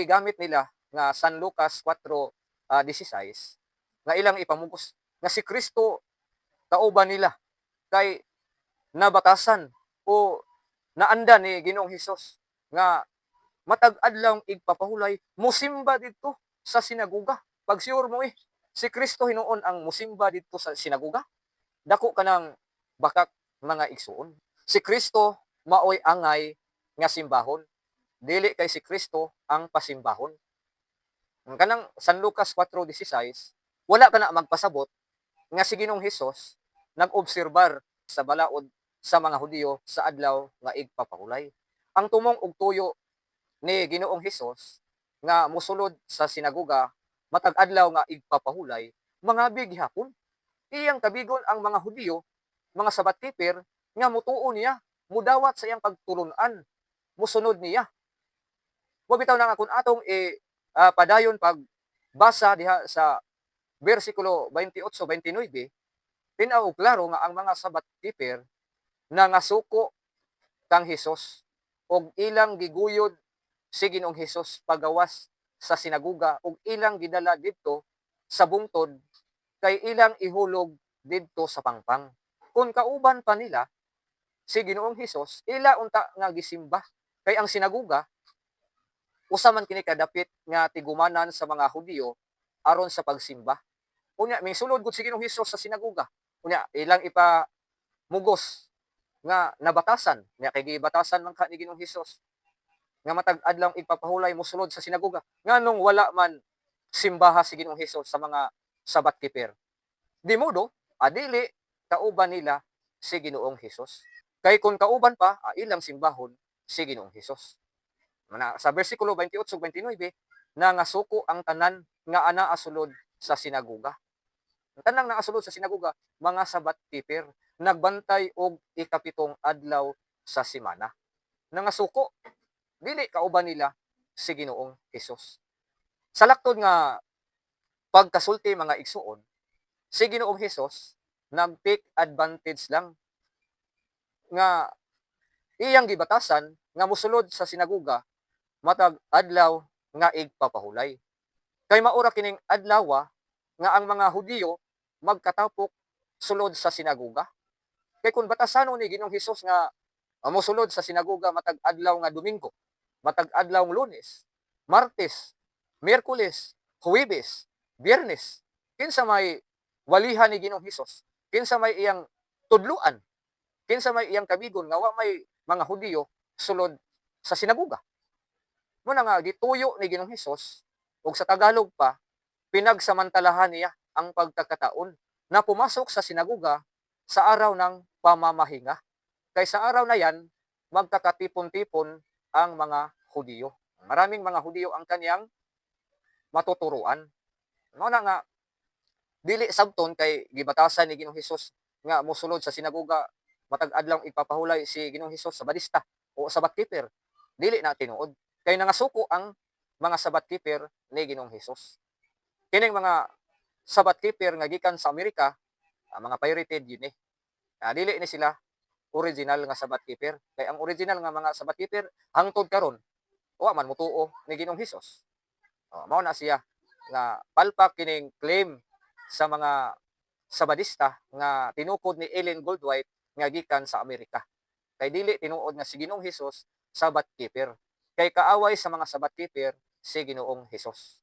gigamit nila nga San Lucas 4:16 nga ilang ipamugos nga si Kristo kauban nila kay nabatasan o naanda ni Ginoong Hesus nga matag adlaw igpapahulay. Musimba didto sa sinagoga. Pag sure mo eh si Kristo hinuon ang musimba didto sa sinagoga. Dako kanang bakak mga igsuon. Si Kristo maoy angay nga simbahon dili kay si Kristo ang pasimbahon ang kanang San Lucas 4:16 wala ka na magpasabot nga si Ginoong Hesus nag-obserbar sa balaod sa mga Hudiyo sa adlaw nga igpapahulay. Ang tumong og tuyo ni Ginoong Hesus nga mosulod sa sinagoga matag adlaw nga igpapahulay mga gihapon. Iyang kabigon ang mga Hudiyo, mga sabat keeper nga mutuo niya, mudawat sa iyang pagtulunan, musunod niya. Mabitaw na nga kung atong i ah, padayon pag diha sa versikulo 28-29, tinaw og klaro nga ang mga sabat keeper na ngasuko kang Hesus og ilang giguyod si Ginoong Hesus pagawas sa sinaguga ug ilang gidala didto sa bungtod kay ilang ihulog didto sa pangpang. Kung kauban pa nila si Ginoong Hesus, ila unta nga gisimba kay ang sinaguga usa man kini kadapit nga tigumanan sa mga Hudiyo aron sa pagsimba. Unya may sulod gud si Ginoong Hesus sa sinaguga. Unya ilang ipa mugos nga nabatasan nga kay gibatasan man ka ni Ginoong Hesus nga matag adlaw igpapahulay mosulod sa sinagoga nganong wala man simbaha si Ginoong Hesus sa mga sabat keeper di modo adili kauban nila si Ginoong Hesus kay kung kauban pa ah, ilang simbahon si Ginoong Hesus sa bersikulo 28 ug 29 na nga suko ang tanan nga ana asulod sa sinagoga ang tanang naasulod sa sinagoga mga sabat keeper nagbantay og ikapitong adlaw sa semana. Nangasuko, dili kauban nila si Ginoong Hesus. Sa laktod nga pagkasulti mga igsuon, si Ginoong Hesus nag-take advantage lang nga iyang gibatasan nga musulod sa sinagoga matag adlaw nga igpapahulay. Kay maura kining adlawa nga ang mga Hudiyo magkatapok sulod sa sinagoga. Kay kung batasano ni Ginoong Hesus nga uh, mosulod sa sinagoga matag adlaw nga Domingo, matag adlaw nga Lunes, Martes, Miyerkules, Huwebes, Biyernes, kinsa may walihan ni Ginoong Hesus, kinsa may iyang tudluan, kinsa may iyang kabigon nga wa may mga Hudiyo sulod sa sinagoga. Muna nga gituyo ni Ginoong Hesus ug sa Tagalog pa pinagsamantalahan niya ang pagkakataon na pumasok sa sinagoga sa araw ng pamamahinga. Kay sa araw na yan, magkakatipon-tipon ang mga Hudiyo. Maraming mga Hudiyo ang kanyang matuturuan. Mao na nga dili sabton kay gibatasan ni Ginoong Hesus nga mosulod sa sinagoga matag adlaw ipapahulay si Ginoong Hesus sa balista o sa keeper. Dili na tinuod kay nangasuko ang mga sabat keeper ni Ginoong Hesus. Kining mga sabat keeper nga gikan sa Amerika, ang mga pirated yun eh. Ah, dili ni sila original nga sabat keeper. Kay ang original nga mga sabat keeper hangtod karon wa man mutuo ni Ginoong Hesus. Oh, mao na siya nga palpak kining claim sa mga sabadista nga tinukod ni Ellen Goldwhite nga gikan sa Amerika. Kay dili tinuod nga si Ginoong Hesus sabat keeper. Kay kaaway sa mga sabat keeper si Ginoong Hesus.